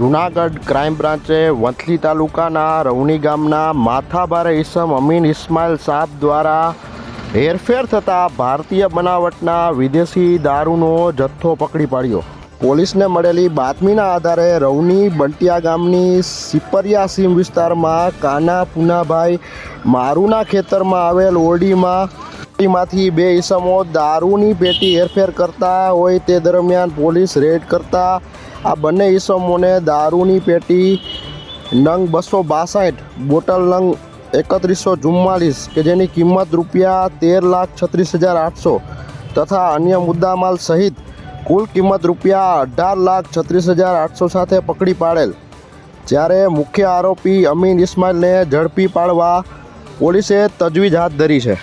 Junagadh crime બ્રાન્ચે Vanthali તાલુકાના રવણી ગામના માથાભારે ઈસમ અમીન ઇસ્માઇલ સાહેબ દ્વારા હેરફેર થતાં ભારતીય બનાવટના વિદેશી દારૂનો જથ્થો પકડી પાડ્યો. પોલીસને મળેલી બાતમીના આધારે રવની બંટિયા ગામની સિપરિયા સીમ વિસ્તારમાં કાના પુનાભાઈ મારુના ખેતરમાં આવેલ ઓરડીમાં માંથી બે ઈસમો દારૂની પેટી હેરફેર કરતા હોય તે દરમિયાન પોલીસ રેડ કરતા આ બંને ઈસમોને દારૂની પેટી નંગ બસો બાસઠ, બોટલ નંગ એકત્રીસો ચુમ્માલીસ કે જેની કિંમત રૂપિયા તેર લાખ છત્રીસ હજાર આઠસો તથા અન્ય મુદ્દામાલ સહિત કુલ કિંમત રૂપિયા અઢાર લાખ છત્રીસ હજાર આઠસો સાથે પકડી પાડેલ. જ્યારે મુખ્ય આરોપી અમીન ઇસ્માઇલને ઝડપી પાડવા પોલીસે તજવીજ હાથ ધરી છે.